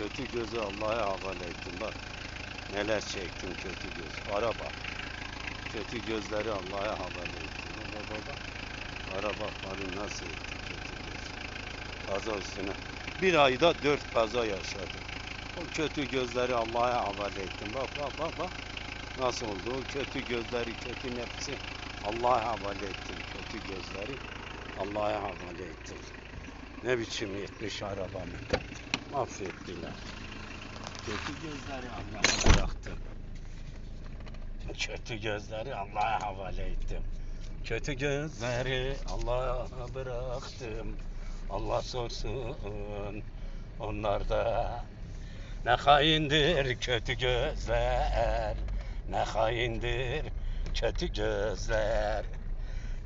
Kötü gözü Allah'a havale ettim bak. Neler çektim kötü göz. Araba. Kötü gözleri Allah'a havale ettim. Baba baba. Araba farı nasıl etti kötü göz. Kaza üstüne. Bir ayda dört kaza yaşadım. O kötü gözleri Allah'a havale ettim. Bak bak bak bak. Nasıl oldu? O kötü gözleri, kötü nefsi Allah'a havale ettim. Kötü gözleri Allah'a havale ettim. Ne biçim yetmiş arabamı. Mahvettiler. Kötü gözleri Allah'a bıraktım. Kötü gözleri Allah'a havale ettim. Kötü gözleri Allah'a bıraktım. Allah sorsun onlarda. Ne haindir kötü gözler. Ne haindir kötü gözler.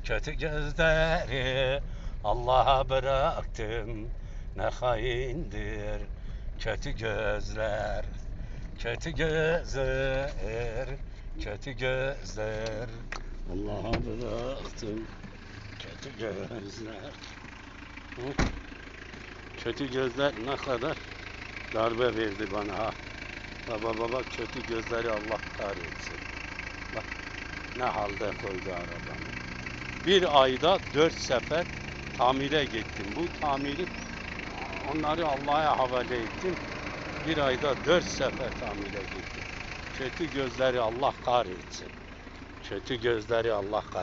Kötü gözleri Allah'a bıraktım. Ne haindir kötü gözler. Kötü gözler, kötü gözler. Allah'a bıraktım. Kötü gözler. Kötü gözler ne kadar darbe verdi bana ha. Baba baba kötü gözleri Allah kahretsin. Bak ne halde koydu arabamı. Bir ayda dört sefer tamire gittim. Bu tamiri onları Allah'a havale ettim. Bir ayda dört sefer tamire gittim. Kötü gözleri Allah kahretsin. Kötü gözleri Allah kahretsin.